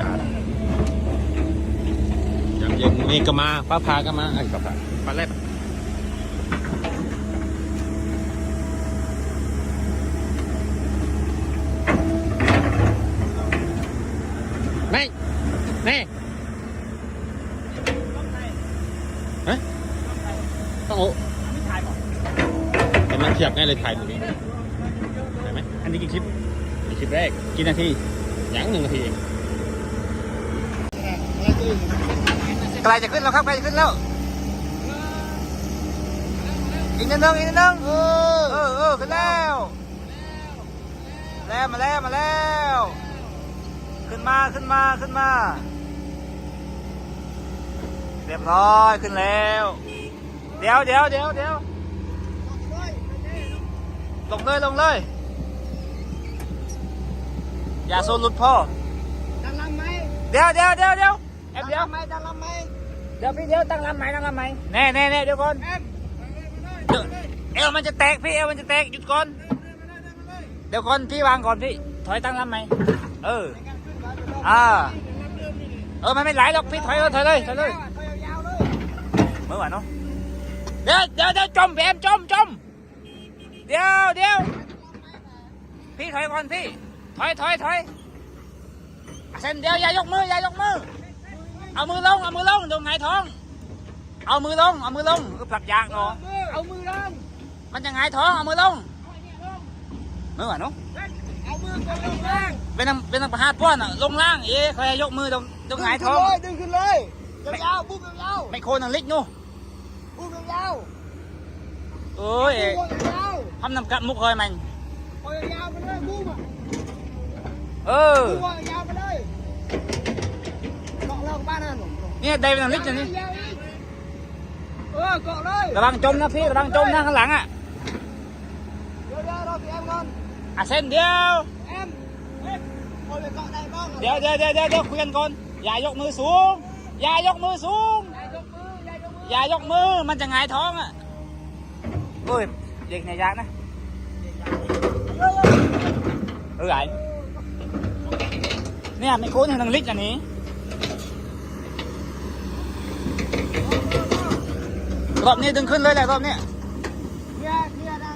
ากายังย็นเมฆก็มาป้าพาก็มาไอ้ฟ้าพาฟ้าแลบไม่นี่ฮะต้องโอ้เห็นมันเทียบง่ายเลยถ่ายตรงนี้ได้ไหมอันนี้กี่คลิปกี่คลิปแรกกี่นาทีอย่งหนึ่งนาทีเอง ใกล้จะขึ้นแล้วครับใกล้จะขึ้นแล้ว อีกนิดนึงอีกนิดนึงเออเออเออขึ้นแล้ว แล้วมาแล้วมาแล้ว ขึ้นมาขึ้นมาขึ้นมา เรียบร้อยขึ้นแล้ว เดี๋ยวเดี๋ยวเดี๋ยวเดี๋ยวลงเลยลงเลย อย่าโซนหลุดพ่อดังลำไหมเดี๋ยวเดี๋ยวเดี๋ยวเดี๋ยว แอดัมงเดี๋ยวลำไหมดังลำไหมเดี๋ยวพี่เดี๋ยวตั้งลำไหมตั้งลำไหมแน่แน่แน่เดี๋ยวก่อนเอ็มเดี๋ยวเอวมันจะแตกพี่เอวมันจะแตกหยุดก่อนเดี๋ยวก่อนพี่วางก่อนพี่ถอยตั้งลำไหมเอออ่าเออมันไม่ไหลหรอกพี่ถอยเลยถอยเลยถอยเลยไปยาวๆเลยเมื่อวานเนาะเดี๋ยวเดี๋ยวเดี๋ยวจมพี่แอมจมจมเดี๋ยวเดี๋ยวพี่ถอยก่อนพี่ถอยถอยถอยเส้นเดียวอย่ายกมืออย่ายกมือ เอามือลง เอามือลงเดี๋ยวหงายท้อง เอามือลง เอามือลงก็ผลักยางเนาะเอามือลง มันจะหงายท้อง เอามือลงเมื่อวานเนาะเอามือกดลงล่าง เป็นนางเป็นนางประหารป้อนอะลงล่าง เอ๊ะใครยกมือตรงตรงหงายท้อง ดึงขึ้นเลยยาวๆบุ้งยาวไม่โคนนางลิกนู่ๆบุ้งยาวโอ้ยๆบุ้งยาวทำนำกับมุกคอยมันๆไปยาวๆไปเลยบุ้งอะเออบุ้งยาวไปเลย เกาะลงบ้านนั่นเนี่ยได้เป็นนางลิกอย่างนี้ยาวอีกเออเกาะเลยระวังจมนะพี่ระวังจมนะข้างหลังอะเดี๋ยวๆรอพี่แอมก่อนอะเส้นเดียวแอมเอ็มโอ้ยเกาะได้บ้างเดี๋ยวเดี๋ยวเดี๋ยวเดี๋ยวเดี๋ยวคุยกันก่อนอย่ายกมือสูง อย่ายกมือสูงยายยกมือยายยกมืออย่ายกมือมันจะหงายท้องอะโอ้ยเด็กในยากนะเออไอเนี่ยไม่โคนให้นางลิกอันนี้ รอบนี้ดึงขึ้นเลยแหละรอบนี้เคลียร์เคลียร์ได้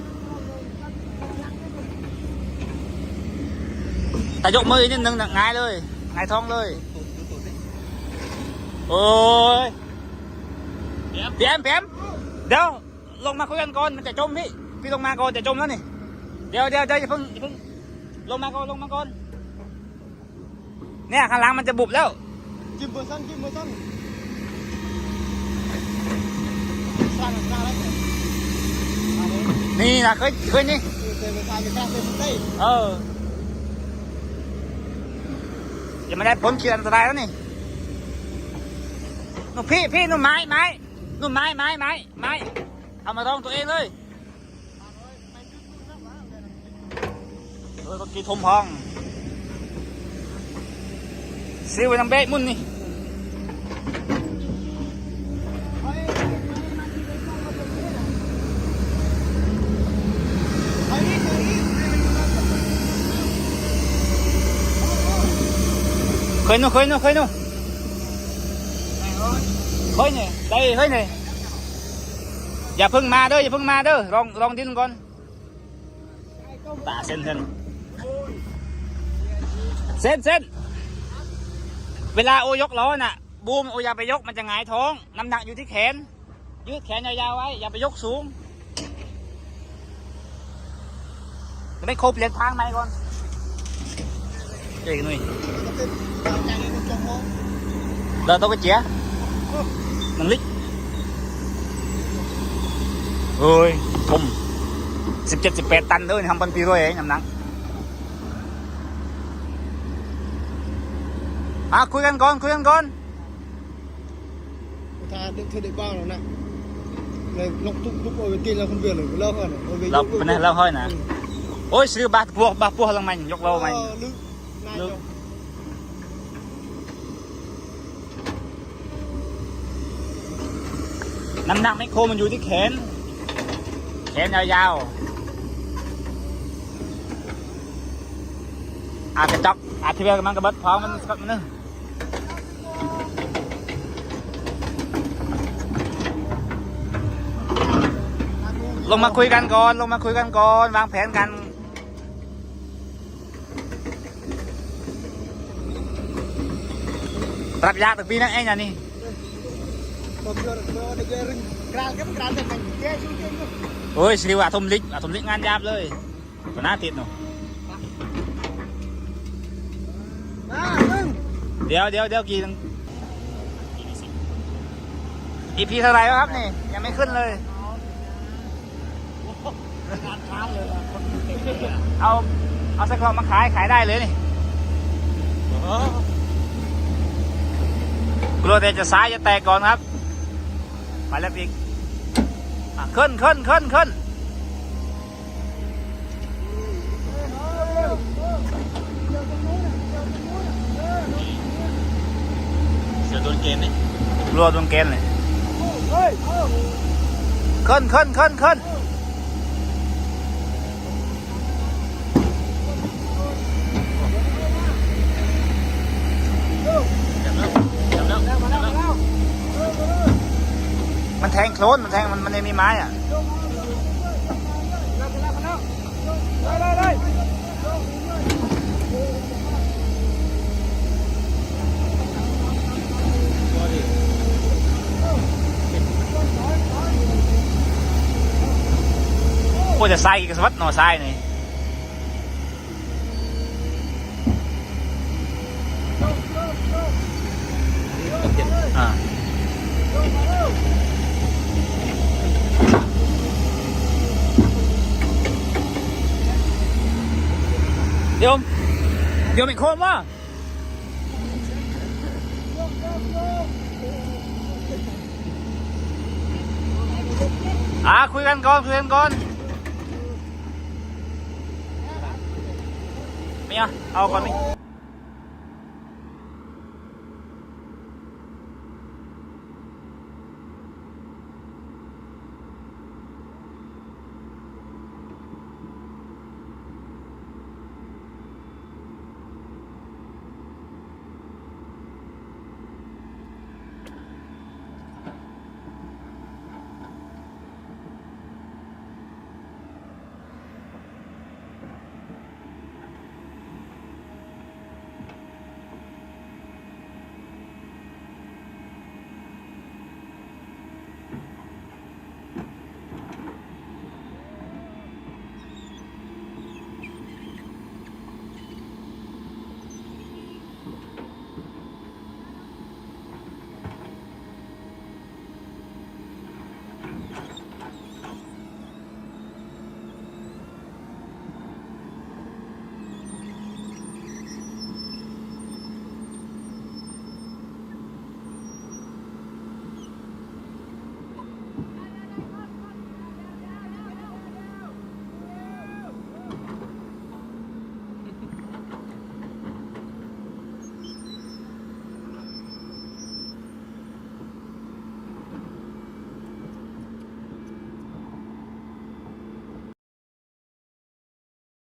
แต่ยกมืออีกนิดนึงน่ะหงายเลยหงายท้องเลย โอ้ยเปียมเปียมเดี๋ยวลงมาคุยกันก่อนมันจะจมพี่ พี่ลงมาก่อนจะจมแล้วนี่ เดี๋ยวเดี๋ยวเดี๋ยวอย่าเพิ่งอย่าเพิ่งลงมาก่อนลงมาก่อน เนี่ยข้างหลังมันจะบุบแล้ว จิ้มเบอร์ซันจิ้มเบอร์ซันสร้างสร้างแล้วเนี่นะเคยเคยนี่เออยังไม่ได้พ้นขีดอันตรายแล้วนี่นู่นพี่พี่นู่นไม้ไม้นู่นไม้ไม้ไม้ไม้เอามาลองตัวเองเลยเออตะกี้ทมพองซิวไปทำเบะมุ่นนี่ ไอ้นี่ไอ้นี่ เคยนู่นเคยนู่นเคยนู่นเคยนี่ได้เคยนี่อย่าเพิ่งมาเด้ออย่าเพิ่งมา เด้อลองลองดิ้นก่อนตาเส้นเส้นเส้นเส้นเวลาโอยกล้อน่ะ บูมโออย่าไปยกมันจะหงายท้องน้ำหนักอยู่ที่แขน ยืดแขนยาวๆไว้ อย่าไปยกสูงจะไม่ครบเปลี่ยนทางไหมก่อน เจ๊กันหน่อยใจเลยมันจมมองเราต้องไปเจียมันลิกเฮ้ยทมสิบเจ็ดสิบแปดตันด้วยทำปันปีร้อยเอ น้ำหนักไม่โคมันอยู่ที่แขน แขนยาวๆอาจจะจับอาจจะเบลมันกระเบิดพร้อมมันสักนึงลงมาคุยกันก่อน ลงมาคุยกันก่อน วางแผนกัน รับยาตึกปีนะไอ้เนี่ยนี่โอ้ยสิริวะทมลิกทมลิกงานยาบเลยตัวน้าติดหนูเดี๋ยวเดี๋ยวเดี๋ยวกี่อีพีเท่าไรแล้วครับนี่ ยังไม่ขึ้นเลยเอาเอาสักรอบมาขายขายได้เลยนี่ กลัวแต่จะซ้ายจะแตกก่อนครับ ไปแล้วอีกอะขึ้นขึ้นขึ้นขึ้นเสือโดนเกณฑ์นี่กลัวตรงเกณฑ์เลย Hei, ขึ้นขึ้นขึ้นขึ้น จับแล้วจับแล้วจับแล้ว มันแทงโคลนมันแทงมันมันยังมีไม้อะ Đây đây đây. พวกจะทรายกี่กระสวัดหน่อทรายนี่ เดี๋ยวเดี๋ยวมีโคมวะอ่าคุยกันก่อนคุยกันก่อนไม่เอาเอาก่อนนี่